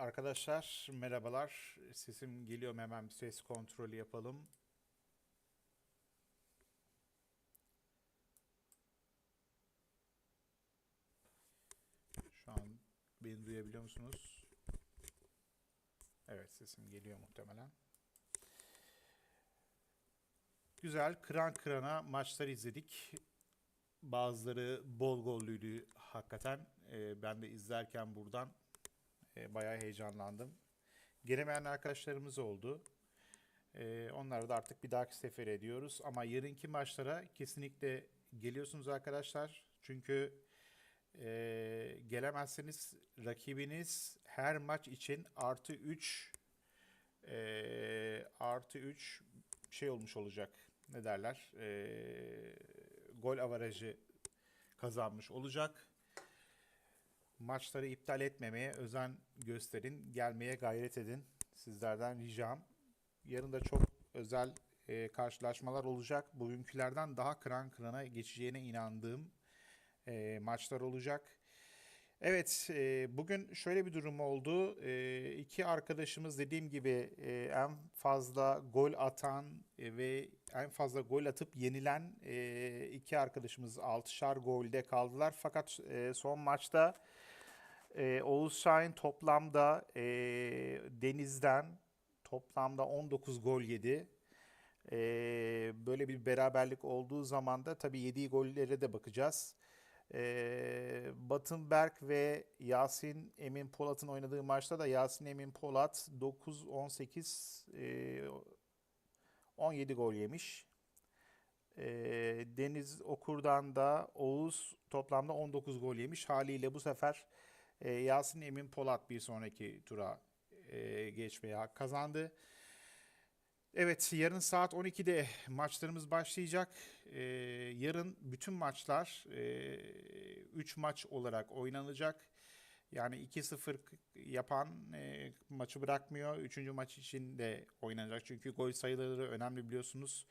Arkadaşlar merhabalar. Sesim geliyor mu? Hemen ses kontrolü yapalım. Şu an beni duyabiliyor musunuz? Evet sesim geliyor muhtemelen. Güzel kıran kırana maçlar izledik. Bazıları bol gollüydü hakikaten. Ee, ben de izlerken buradan e, bayağı heyecanlandım. Gelemeyen arkadaşlarımız oldu. E, onları da artık bir dahaki sefer ediyoruz. Ama yarınki maçlara kesinlikle geliyorsunuz arkadaşlar. Çünkü e, gelemezseniz rakibiniz her maç için artı 3 e, artı 3 şey olmuş olacak. Ne derler? E, gol avarajı kazanmış olacak maçları iptal etmemeye özen gösterin. Gelmeye gayret edin. Sizlerden ricam. Yarın da çok özel e, karşılaşmalar olacak. Bugünkülerden daha kıran kırana geçeceğine inandığım e, maçlar olacak. Evet, e, bugün şöyle bir durum oldu. E, iki arkadaşımız dediğim gibi e, en fazla gol atan e, ve en fazla gol atıp yenilen e, iki arkadaşımız 6'şar golde kaldılar. Fakat e, son maçta e, Oğuz Şahin toplamda e, Deniz'den toplamda 19 gol yedi. E, böyle bir beraberlik olduğu zaman da tabii yediği gollere de bakacağız. E, Batın Berk ve Yasin Emin Polat'ın oynadığı maçta da Yasin Emin Polat 9-18 e, 17 gol yemiş. Deniz Okur'dan da Oğuz toplamda 19 gol yemiş. Haliyle bu sefer e, Yasin Emin Polat bir sonraki tura e, geçmeye hak kazandı. Evet, yarın saat 12'de maçlarımız başlayacak. Ee, yarın bütün maçlar 3 e, maç olarak oynanacak. Yani 2-0 yapan e, maçı bırakmıyor. Üçüncü maç için de oynanacak. Çünkü gol sayıları önemli biliyorsunuz.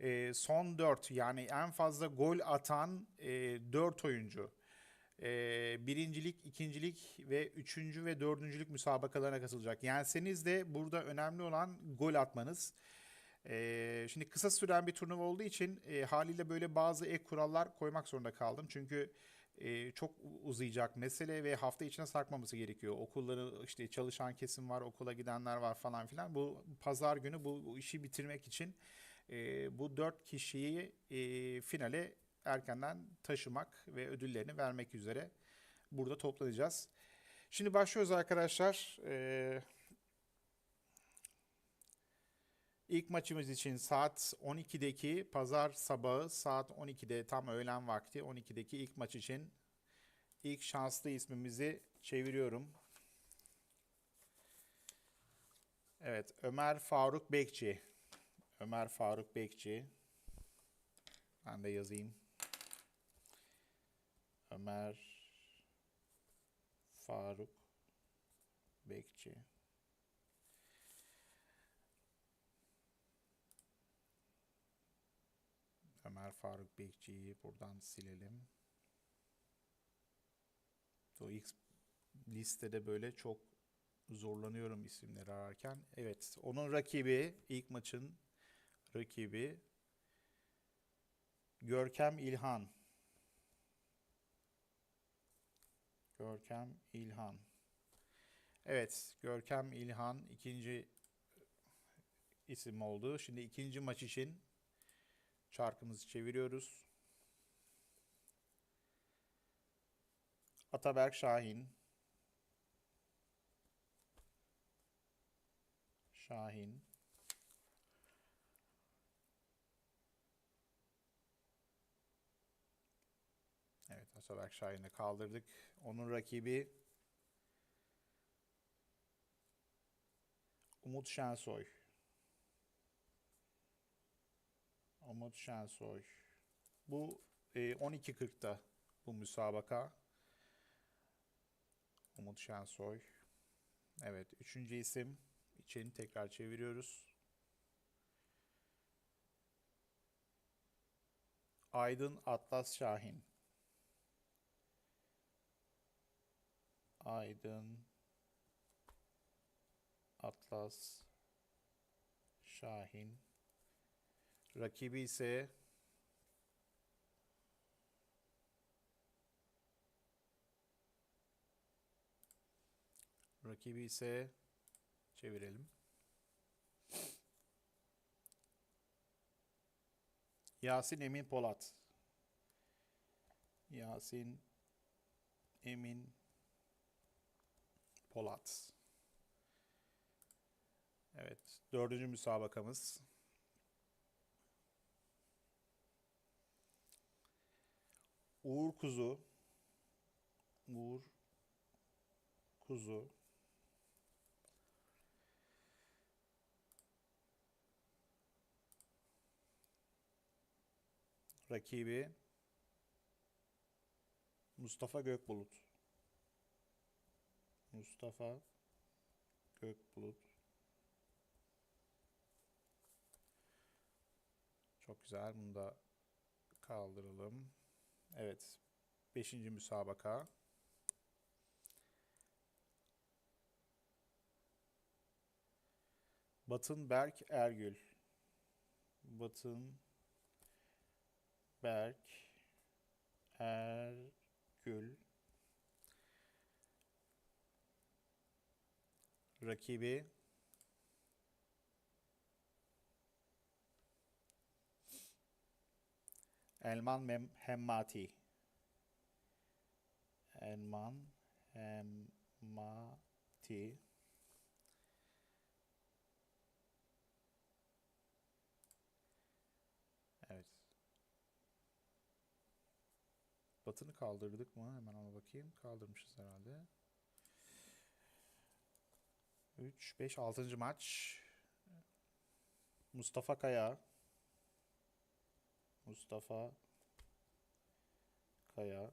E, son 4 yani en fazla gol atan e, 4 oyuncu e, birincilik, ikincilik ve üçüncü ve dördüncülük müsabakalarına katılacak. Yenseniz de burada önemli olan gol atmanız. E, şimdi kısa süren bir turnuva olduğu için e, haliyle böyle bazı ek kurallar koymak zorunda kaldım. Çünkü e, çok uzayacak mesele ve hafta içine sarkmaması gerekiyor. Okulları işte çalışan kesim var, okula gidenler var falan filan. Bu pazar günü bu, işi bitirmek için e, bu dört kişiyi e, finale erkenden taşımak ve ödüllerini vermek üzere burada toplanacağız. Şimdi başlıyoruz arkadaşlar. Ee, ilk maçımız için saat 12'deki pazar sabahı saat 12'de tam öğlen vakti 12'deki ilk maç için ilk şanslı ismimizi çeviriyorum. Evet Ömer Faruk Bekçi. Ömer Faruk Bekçi. Ben de yazayım. Ömer Faruk Bekçi Ömer Faruk Bekçi'yi buradan silelim. O ilk listede böyle çok zorlanıyorum isimleri ararken. Evet, onun rakibi, ilk maçın rakibi Görkem İlhan. Görkem İlhan. Evet, Görkem İlhan ikinci isim oldu. Şimdi ikinci maç için çarkımızı çeviriyoruz. Ataberk Şahin. Şahin. Ataberk Şahin'i kaldırdık. Onun rakibi Umut Şensoy. Umut Şensoy. Bu e, 12.40'da bu müsabaka. Umut Şensoy. Evet, üçüncü isim için tekrar çeviriyoruz. Aydın Atlas Şahin. Aydın Atlas, Şahin. Rakibi ise Rakibi ise çevirelim. Yasin Emin Polat. Yasin Emin Polat. Evet, dördüncü müsabakamız. Uğur Kuzu. Uğur Kuzu. Rakibi Mustafa Gökbulut. Mustafa Gökbulut. Çok güzel. Bunu da kaldıralım. Evet. Beşinci müsabaka. Batın Berk Ergül. Batın Berk Ergül. Rakibi Elman Mem Hemmati. Elman Hemmati. Evet. Batını kaldırdık mı? Hemen ona bakayım. Kaldırmışız herhalde. 3, 5, 6. maç. Mustafa Kaya. Mustafa Kaya.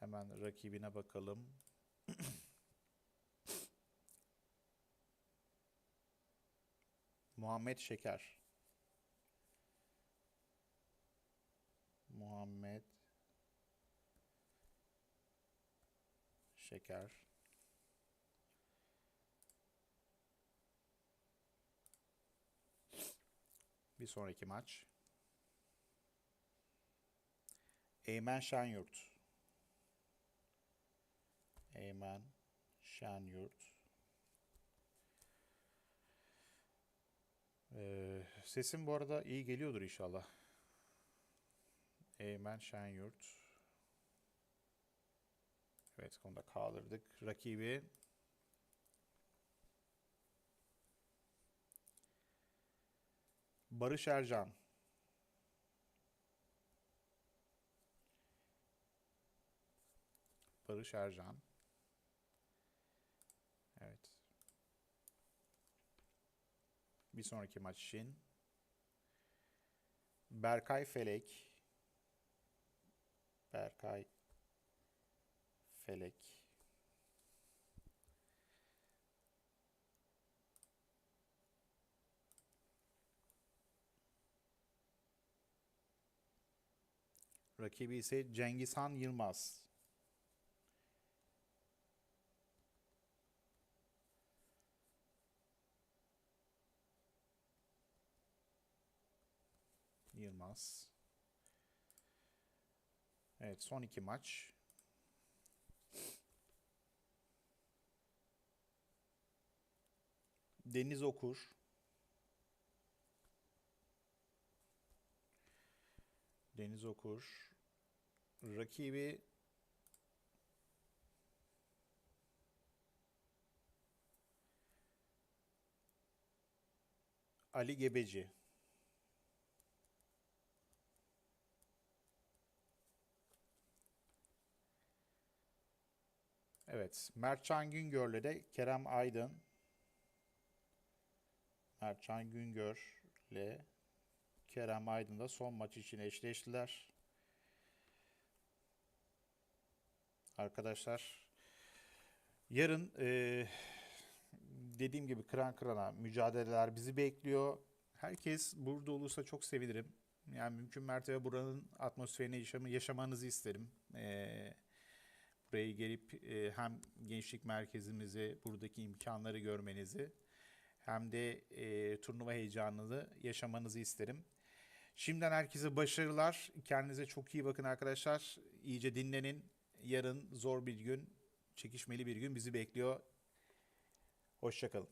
Hemen rakibine bakalım. Muhammed Şeker. Muhammed Şeker. Bir sonraki maç. Eymen Şenyurt. Eymen Şenyurt. Ee, sesim bu arada iyi geliyordur inşallah. Eymen Şenyurt. Evet onu da kaldırdık. Rakibi Barış Ercan. Barış Ercan. Evet. Bir sonraki maç için Berkay Felek. Berkay Felek. Rakibi ise Cengizhan Yılmaz. Yılmaz. Evet son iki maç. Deniz Okur. Deniz Okur. Rakibi Ali Gebeci. Evet, Mertcan Güngör'le de Kerem Aydın. Mertcan Güngör'le Kerem Aydın da son maç için eşleştiler. arkadaşlar. Yarın e, dediğim gibi kıran kırana mücadeleler bizi bekliyor. Herkes burada olursa çok sevinirim. Yani mümkün mertebe buranın atmosferini yaşam yaşamanızı isterim. Ee, buraya gelip e, hem gençlik merkezimizi, buradaki imkanları görmenizi hem de e, turnuva heyecanını yaşamanızı isterim. Şimdiden herkese başarılar. Kendinize çok iyi bakın arkadaşlar. İyice dinlenin yarın zor bir gün, çekişmeli bir gün bizi bekliyor. Hoşçakalın.